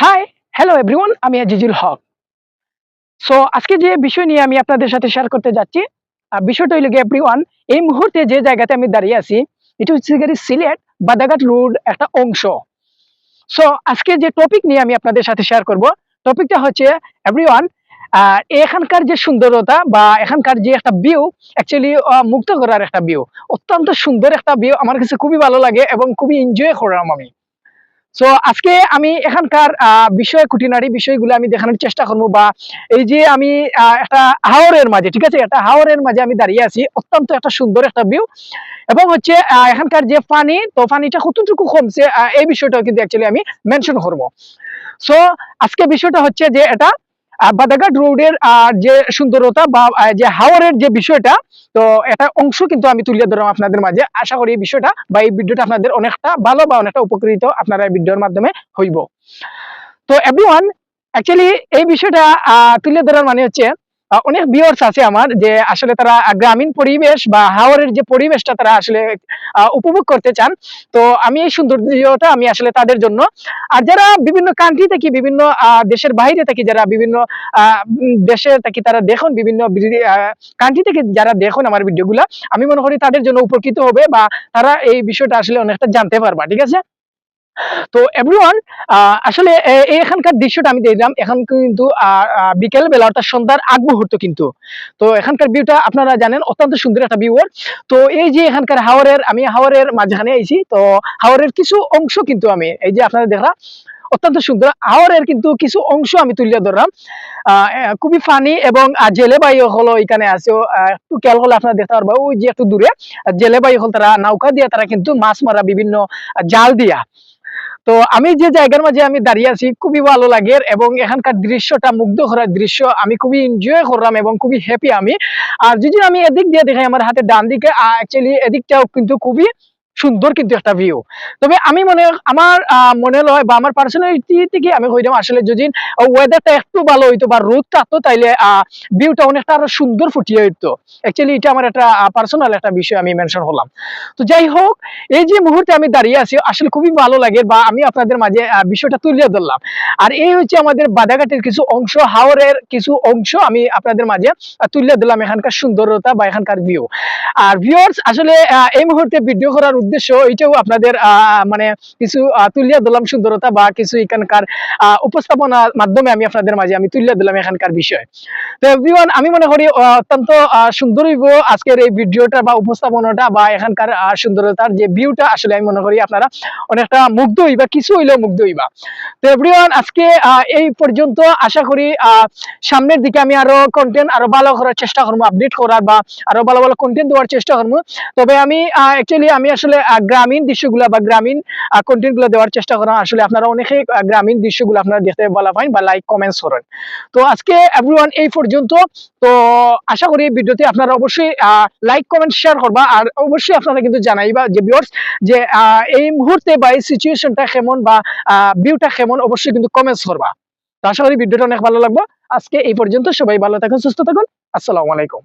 Hi hello everyone আমি আজিজুল হক। So আজকে যে বিষয় নিয়ে আমি আপনাদের সাথে শেয়ার করতে যাচ্ছি বিষয়টা হইল এভরিওয়ান এই মুহূর্তে যে জায়গাতে আমি দাঁড়িয়ে আছি এটা হচ্ছে সিলেট বাদাঘাট রোড একটা অংশ। সো আজকে যে টপিক নিয়ে আমি আপনাদের সাথে শেয়ার করব টপিকটা হচ্ছে এভরিওয়ান এখানকার যে সুন্দরতা বা এখানকার যে একটা ভিউ অ্যাকচুয়ালি মুক্ত করার একটা ভিউ অত্যন্ত সুন্দর একটা ভিউ আমার কাছে খুবই ভালো লাগে এবং খুবই এনজয় করলাম আমি। সো আজকে আমি এখানকার বিষয় খুঁটিনারি বিষয়গুলো আমি দেখানোর চেষ্টা করব বা এই যে আমি একটা হাওরের মাঝে, ঠিক আছে? একটা হাওরের মাঝে আমি দাঁড়িয়ে আছি, অত্যন্ত একটা সুন্দর একটা ভিউ এবং হচ্ছে এখানকার যে পানি তো পানিটা কতটুকু কমছে এই বিষয়টাও কিন্তু অ্যাকচুয়ালি আমি মেনশন করব। সো আজকে বিষয়টা হচ্ছে যে এটা বাদাঘাট রোডের যে সুন্দরতা বা যে হাওরের যে বিষয়টা, তো এটা অংশ কিন্তু আমি তুলে ধরলাম আপনাদের মাঝে। আশা করি এই বিষয়টা বা এই ভিডিওটা আপনাদের অনেকটা ভালো বা অনেকটা উপকৃত আপনারা এই ভিডিওর মাধ্যমে হইব। তো এভরিওয়ান অ্যাকচুয়ালি এই বিষয়টা তুলে ধরার মানে হচ্ছে অনেক ভিউয়ার্স আছে আমার যে আসলে তারা গ্রামীণ পরিবেশ বা হাওরের যে পরিবেশটা তারা আসলে উপভোগ করতে চান। তো আমি এই সৌন্দর্যটা আমি আসলে তাদের জন্য। আর যারা বিভিন্ন কান্ট্রি থেকে, বিভিন্ন দেশের বাইরে থেকে, যারা বিভিন্ন দেশে থেকে তারা দেখুন, বিভিন্ন কান্ট্রি থেকে যারা দেখুন আমার ভিডিওগুলা আমি মনে করি তাদের জন্য উপকৃত হবে বা তারা এই বিষয়টা আসলে অনেকটা জানতে পারবা, ঠিক আছে? তো এভরিওয়ান আসলে এখানকার দৃশ্যটা আমি দেখলাম। এখন কিন্তু বিকেল বেলা অর্থাৎ সন্ধ্যার আগ মুহূর্ত কিন্তু। তো এখানকার ভিউটা আপনারা জানেন অত্যন্ত সুন্দর একটা ভিউ তো এই যে এখানকার হাওরের আমি হাওরের মাঝখানে আইছি তো হাওরের কিছু অংশ কিন্তু আমি এই যে আপনারা দেখলাম অত্যন্ত সুন্দর। হাওরের কিন্তু কিছু অংশ আমি তুলে ধরলাম। খুবই ফানি এবং আহ, জেলে বাই হলো এখানে আছে। একটু খেয়াল করলে আপনারা দেখতে পারব ওই যে একটু দূরে আহ, জেলে বাই হল তারা নৌকা দিয়ে তারা কিন্তু মাছ মারা বিভিন্ন জাল দিয়া। তো আমি যে জায়গার মাঝে আমি দাঁড়িয়ে আছি, খুবই ভালো লাগে এবং এখানকার দৃশ্যটা, মুগ্ধ করার দৃশ্য আমি খুবই এনজয় করলাম এবং খুবই হ্যাপি আমি। আর যদি আমি এদিক দিয়ে দেখাই, আমার হাতে ডান দিকে অ্যাকচুয়ালি এদিকটাও কিন্তু খুবই সুন্দর কিন্তু একটা ভিউ তবে আমি মনে, আমার মনে লয় বা আমার পার্সোনালিটি থেকে আমি কইলাম আসলে যদি ওয়েদারটা একটু ভালো হইতো বা রোদটা তো তাইলে ভিউটা অনেকটা আরও সুন্দর ফুটিয়ে হইতো। অ্যাকচুয়ালি এটা আমার একটা পার্সোনাল একটা বিষয় আমি মেনশন করলাম তো যাই হোক, এই যে মুহূর্তে আমি দাঁড়িয়ে আছি, আসলে খুবই ভালো লাগে বা আমি আপনাদের মাঝে বিষয়টা তুলে ধরলাম। আর এই হচ্ছে আমাদের বাদাঘাটের কিছু অংশ, হাওরের কিছু অংশ আমি আপনাদের মাঝে তুলে দিলাম এখানকার সুন্দরতা বা এখানকার ভিউ আর ভিউয়ার্স আসলে এই মুহূর্তে ভিডিও করার উদ্দেশ্য এটাও আপনাদের মানে কিছু আহ, তুলে দিলাম সুন্দরতা বা কিছু এখানকার আহ, উপস্থাপনার মাধ্যমে আমি আপনাদের মাঝে আমি তুলে দিলাম এখানকার বিষয়। তো এভরিওয়ান আমি মনে করি অত্যন্ত সুন্দর হইব আজকের এই ভিডিওটা বা উপস্থাপনাটা বা এখানকার সুন্দরতার যে ভিউটা আসলে আমি মনে করি আপনারা অনেকটা মুগ্ধ হইবা কিছু হইলেও মুগ্ধ হইবা। তো এভরিওয়ান আজকে এই পর্যন্ত আশা করি সামনের দিকে আমি আরও কন্টেন্ট আরও ভালো করার চেষ্টা করব আপডেট করার বা আরও ভালো ভালো কন্টেন্ট দেওয়ার চেষ্টা করব। তবে আমি অ্যাকচুয়ালি আমি আসলে গ্রামীণ দৃশ্যগুলো বা গ্রামীণ কন্টেন্টগুলো দেওয়ার চেষ্টা করা আসলে আপনারা অনেকে গ্রামীণ দৃশ্যগুলো আপনারা দেখতে ভালো পান বা লাইক কমেন্টস করেন। তো আজকে এভরিওয়ান এই পর্যন্ত। তো আশা করি ভিডিওতে আপনারা অবশ্যই লাইক কমেন্ট শেয়ার করবা। আর অবশ্যই আপনারা কিন্তু জানাইবা যে ভিউয়ার্স যে এই মুহূর্তে বা এই সিচুয়েশনটা কেমন বা ভিউটা কেমন, অবশ্যই কিন্তু কমেন্টস করবা। তো আশা করি ভিডিওটা অনেক ভালো লাগবে। আজকে এই পর্যন্ত সবাই ভালো থাকুন, সুস্থ থাকুন। আসসালামু আলাইকুম।